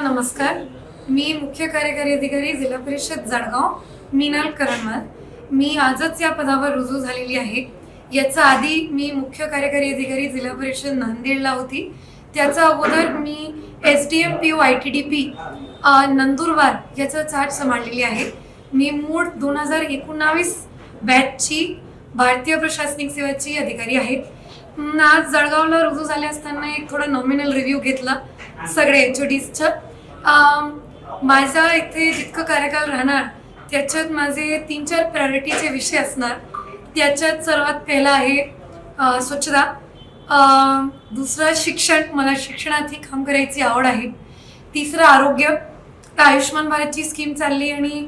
नमस्कार. मी मुख्य कार्यकारी अधिकारी जिल्हा परिषद जळगाव मीनाल करणवाल मी आजच या पदावर रुजू झालेली आहे. याचा आधी मी मुख्य कार्यकारी अधिकारी जिल्हा परिषद नांदेडला होती. त्याचा अगोदर मी S D M P O I T D P Nandurbar याचं चाट सांभाळलेली आहे. मी मूळ दोन हजार एकोणावीस बॅचची भारतीय प्रशासनिक सेवेची अधिकारी आहे. आज जळगावला रुजू झाले असताना एक थोडं नॉमिनल रिव्ह्यू घेतला सगळे एच ओ डीजचं माझा इथे जितकं कार्यकाल राहणार त्याच्यात माझे तीन चार प्रायोरिटीचे विषय असणार. त्याच्यात सर्वात पहिला आहे स्वच्छता. दुसरं शिक्षण. मला शिक्षणात ही काम करायची आवड आहे. तिसरं आरोग्य. आता आयुष्यमान भारतची स्कीम चालली आणि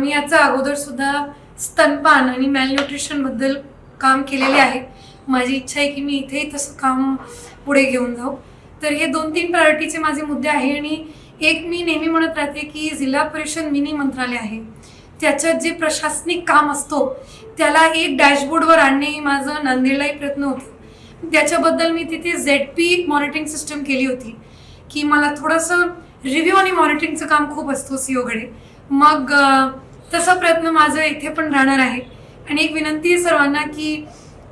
मी याचा अगोदरसुद्धा स्तनपान आणि मॅलन्यूट्रिशनबद्दल काम केलेले आहे. माझी इच्छा आहे की मी इथेही तसं काम पुढे घेऊन जाऊ. तर हे दोन तीन प्रायोरिटीचे माझे मुद्दे आहे आणि एक मी नेहमी म्हणत राहते की जिल्हा परिषद मिनी मंत्रालय आहे. त्याच्यात जे प्रशासनिक काम असतो त्याला एक डॅशबोर्डवर आणणे ही माझं नांदेडलाही प्रयत्न होता. त्याच्याबद्दल मी तिथे झेड पी मॉनिटरिंग सिस्टम केली होती की मला थोडंसं रिव्ह्यू आणि मॉनिटरिंगचं काम खूप असतो सीओकडे. मग तसा प्रयत्न माझं इथे पण राहणार आहे. आणि एक विनंती आहे सर्वांना की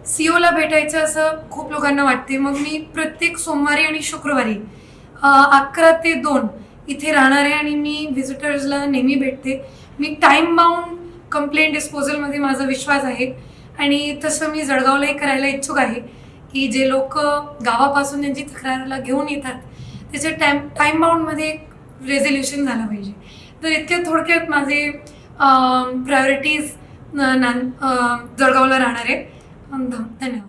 सीओला भेटायचं असं खूप लोकांना वाटते. मग मी प्रत्येक सोमवारी आणि शुक्रवारी अकरा ते दोन इथे राहणार आहे आणि मी व्हिजिटर्सला नेहमी भेटते. मी टाईम बाउंड कंप्लेंट डिस्पोजलमध्ये माझा विश्वास आहे. आणि तसं मी जळगावलाही करायला इच्छुक आहे की जे लोक गावापासून त्यांची तक्रारला घेऊन येतात त्याच्या टाईम टाईम बाउंडमध्ये एक रेझोल्युशन झालं पाहिजे. तर इतक्या थोडक्यात माझे प्रायोरिटीज ना जळगावला राहणार आहे. 判断何を